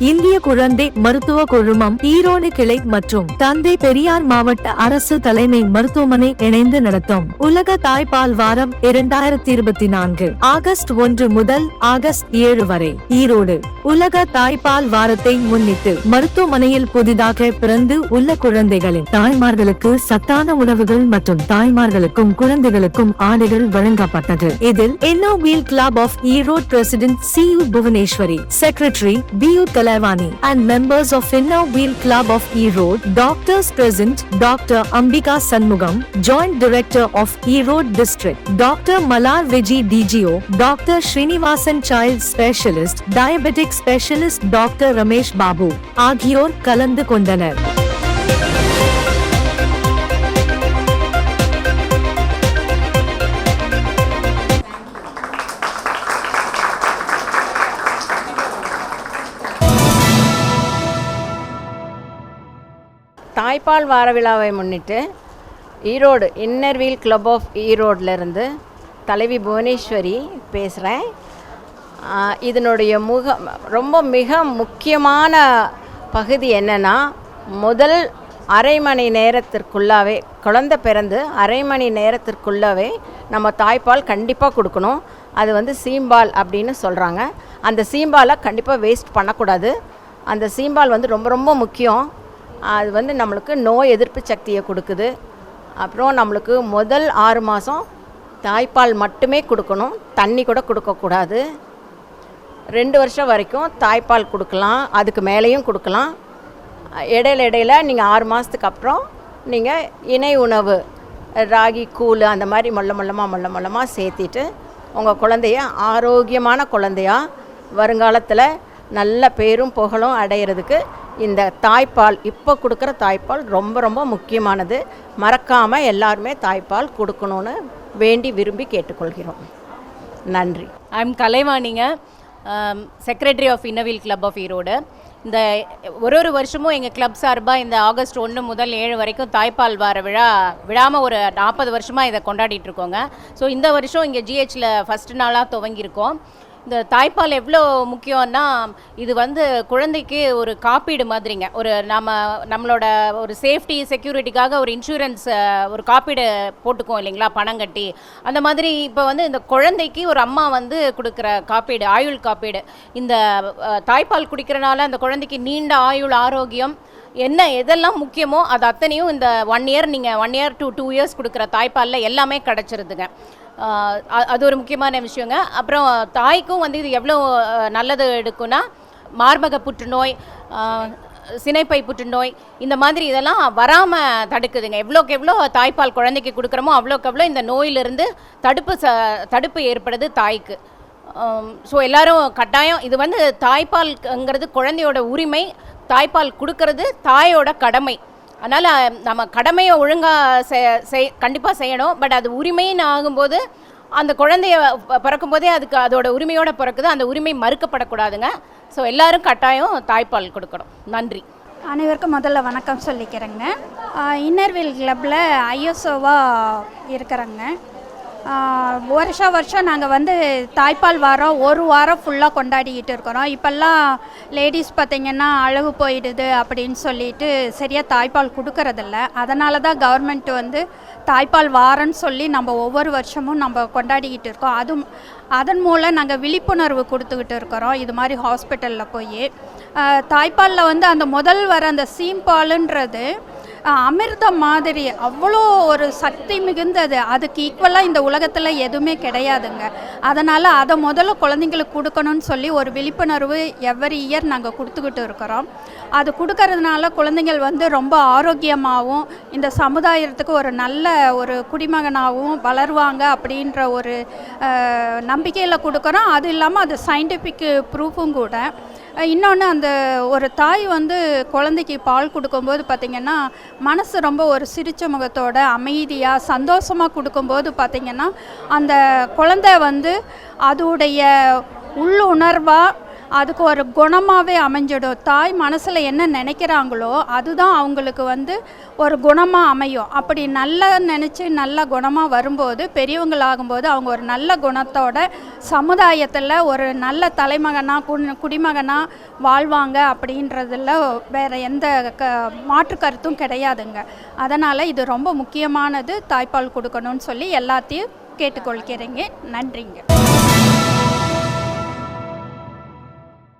இந்திய குழந்தை மருத்துவ குழுமம் ஈரோடு கிளை மற்றும் தந்தை பெரியார் மாவட்ட அரசு தலைமை மருத்துவமனை இணைந்து நடத்தும் உலக தாய்ப்பால் வாரம் இரண்டாயிரத்தி இருபத்தி நான்கு ஆகஸ்ட் ஒன்று முதல் ஆகஸ்ட் ஏழு வரை. ஈரோடு உலக தாய்ப்பால் வாரத்தை முன்னிட்டு மருத்துவமனையில் புதிதாக பிறந்து உள்ள குழந்தைகளின் தாய்மார்களுக்கு சத்தான உணவுகள் மற்றும் தாய்மார்களுக்கும் குழந்தைகளுக்கும் ஆடைகள் வழங்கப்பட்டது. இதில் Inner Wheel Club of Erode president C U Bhuvaneshwari secretary P U Kalaivani and members of Inner Wheel club of Erode doctors present doctor Ambika Shanmugam joint director of Erode district doctor Malar Viji DGO doctor Srinivasan child specialist diabetic specialist doctor Ramesh Babu ஆகியோர் கலந்து கொண்டனர் தாய்ப்பால் வார விழாவை முன்னிட்டு Erode Inner Wheel club of ஈரோட்லேருந்து தலைவி புவனேஸ்வரி பேசுகிறேன் இதனுடைய முக ரொம்ப மிக முக்கியமான பகுதி என்னென்னா முதல் அரை மணி நேரத்திற்குள்ளாவே குழந்த பிறந்து அரை மணி நேரத்திற்குள்ளாவே நம்ம தாய்ப்பால் கண்டிப்பாக கொடுக்கணும். அது வந்து சீம்பால் அப்படின்னு சொல்கிறாங்க அந்த சீம்பாலை கண்டிப்பாக வேஸ்ட் பண்ணக்கூடாது. அந்த சீம்பால் வந்து ரொம்ப ரொம்ப முக்கியம். அது வந்து நம்மளுக்கு நோய் எதிர்ப்பு சக்தியை கொடுக்குது. அப்புறம் நம்மளுக்கு முதல் ஆறு மாதம் தாய்ப்பால் மட்டுமே கொடுக்கணும். தண்ணி கூட கொடுக்கக்கூடாது. ரெண்டு வருஷம் வரைக்கும் தாய்ப்பால் கொடுக்கலாம். அதுக்கு மேலேயும் கொடுக்கலாம். இடையில இடையில நீங்கள் ஆறு மாதத்துக்கு அப்புறம் நீங்கள் இணை உணவு ராகி கூழ் அந்த மாதிரி மொல்ல மொல்லமாக மொல்ல மொல்லமாக சேர்த்திட்டு உங்கள் குழந்தைய ஆரோக்கியமான குழந்தையா வருங்காலத்தில் நல்ல பேரும் புகழும் அடையிறதுக்கு இந்த தாய்ப்பால் இப்போ கொடுக்குற தாய்ப்பால் ரொம்ப ரொம்ப முக்கியமானது. மறக்காமல் எல்லாருமே தாய்ப்பால் கொடுக்கணும்னு வேண்டி விரும்பி கேட்டுக்கொள்கிறோம். நன்றி. I'm கலைவாணிங்க. Secretary of Inner Wheel Club of Erode இந்த ஒரு ஒரு வருஷமும் எங்கள் கிளப் சார்பாக இந்த ஆகஸ்ட் ஒன்று முதல் ஏழு வரைக்கும் தாய்ப்பால் வார விழா விழாமல் ஒரு நாற்பது வருஷமாக இதை கொண்டாடிட்டு இருக்கோங்க. ஸோ இந்த வருஷம் இங்கே ஜிஹெச்சில் ஃபஸ்ட்டு நாளாக துவங்கியிருக்கோம். இந்த தாய்ப்பால் எவ்வளோ முக்கியம்னா இது வந்து குழந்தைக்கு ஒரு காப்பீடு மாதிரிங்க. ஒரு நம்ம நம்மளோட ஒரு சேஃப்டி செக்யூரிட்டிக்காக ஒரு இன்சூரன்ஸ் ஒரு காப்பீடு போட்டுக்குவோம் இல்லைங்களா பணம் கட்டி. அந்த மாதிரி இப்போ வந்து இந்த குழந்தைக்கு ஒரு அம்மா வந்து கொடுக்குற காப்பீடு ஆயுள் காப்பீடு. இந்த தாய்ப்பால் குடிக்கிறனால அந்த குழந்தைக்கு நீண்ட ஆயுள் ஆரோக்கியம் என்ன எதெல்லாம் முக்கியமோ அது அத்தனையும் இந்த ஒன் இயர் நீங்கள் one year to two years கொடுக்குற தாய்ப்பாலில் எல்லாமே கிடச்சிருதுங்க. அது ஒரு முக்கியமான விஷயங்க. அப்புறம் தாய்க்கும் வந்து இது எவ்வளோ நல்லது எடுக்கும்னா மார்பக புற்றுநோய் சினைப்பை புற்றுநோய் இந்த மாதிரி இதெல்லாம் வராமல் தடுக்குதுங்க. எவ்வளோக்கு எவ்வளோ தாய்ப்பால் குழந்தைக்கு கொடுக்குறோமோ அவ்வளோக்கு எவ்வளோ இந்த நோயிலிருந்து தடுப்பு ச தடுப்பு ஏற்படுது தாய்க்கு. ஸோ எல்லாரும் கட்டாயம் இது வந்து தாய்ப்பால்ங்கிறது குழந்தையோட உரிமை தாய்ப்பால் கொடுக்கறது தாயோட கடமை. அதனால் நம்ம கடமையை ஒழுங்காக செய் கண்டிப்பாக செய்யணும். பட் அது உரிமைன்னு ஆகும்போது அந்த குழந்தைய பிறக்கும் பிறக்கும்போதே அதுக்கு அதோட உரிமையோட பிறக்குது. அந்த உரிமை மறுக்கப்படக்கூடாதுங்க. ஸோ எல்லாரும் கட்டாயம் தாய்ப்பால் கொடுக்கணும். நன்றி. அனைவருக்கும் முதல்ல வணக்கம் சொல்லிக்கிறேங்க. இன்னர்வில் கிளப்பில் ஐஎஸ்ஓவாக இருக்கிறேங்க. வருஷம் வருஷம் நாங்கள் வந்து தாய்ப்பால் வாரம் ஒரு வாரம் ஃபுல்லாக கொண்டாடிக்கிட்டு இருக்கிறோம். இப்போல்லாம் லேடிஸ் பார்த்திங்கன்னா அழகு போயிடுது அப்படின்னு சொல்லிட்டு சரியாக தாய்ப்பால் கொடுக்கறதில்ல. அதனால தான் கவர்மெண்ட் வந்து தாய்ப்பால் வாரம்னு சொல்லி நம்ம ஒவ்வொரு வருஷமும் நம்ம கொண்டாடிக்கிட்டு இருக்கோம். அதுவும் அதன் மூலம் நாங்கள் விழிப்புணர்வு கொடுத்துக்கிட்டு இருக்கிறோம் இது மாதிரி ஹாஸ்பிட்டலில் போய். தாய்ப்பாலில் வந்து அந்த முதல் வர அந்த சீம்பாலுன்றது அமிர்தம் மாதிரி அவ்வளோ ஒரு சக்தி மிகுந்தது. அதுக்கு ஈக்குவலாக இந்த உலகத்தில் எதுவுமே கிடையாதுங்க. அதனால் அதை முதல்ல குழந்தைங்களுக்கு கொடுக்கணும்னு சொல்லி ஒரு விழிப்புணர்வு எவ்வரி இயர் நாங்கள் கொடுத்துக்கிட்டு இருக்கிறோம். அது கொடுக்கறதுனால குழந்தைங்கள் வந்து ரொம்ப ஆரோக்கியமாகவும் இந்த சமுதாயத்துக்கு ஒரு நல்ல ஒரு குடிமகனாகவும் வளருவாங்க அப்படின்ற ஒரு நம்பிக்கையில் கொடுக்குறோம். அது இல்லாமல் அது சயின்டிஃபிக் ப்ரூஃபும் கூட. இன்னொன்று அந்த ஒரு தாய் வந்து குழந்தைக்கு பால் கொடுக்கும்போது பார்த்திங்கன்னா மனசு ரொம்ப ஒரு சிரிச்ச முகத்தோட அமைதியாக சந்தோஷமாக கொடுக்கும்போது பார்த்திங்கன்னா அந்த குழந்தை வந்து அதோடைய உள்ளுணர்வாக அதுக்கு ஒரு குணமாகவே அமைஞ்சிடும். தாய் மனசில் என்ன நினைக்கிறாங்களோ அதுதான் அவங்களுக்கு வந்து ஒரு குணமாக அமையும். அப்படி நல்லா நினச்சி நல்ல குணமாக வரும்போது பெரியவங்களாகும்போது அவங்க ஒரு நல்ல குணத்தோட சமுதாயத்தில் ஒரு நல்ல தலைமகனாக குடி குடிமகனாக வாழ்வாங்க அப்படின்றதுல வேறு எந்த க மாற்று கருத்தும் கிடையாதுங்க. அதனால் இது ரொம்ப முக்கியமானது தாய்ப்பால் கொடுக்கணும்னு சொல்லி எல்லாத்தையும் கேட்டுக்கொள்கிறேங்க. நன்றிங்க.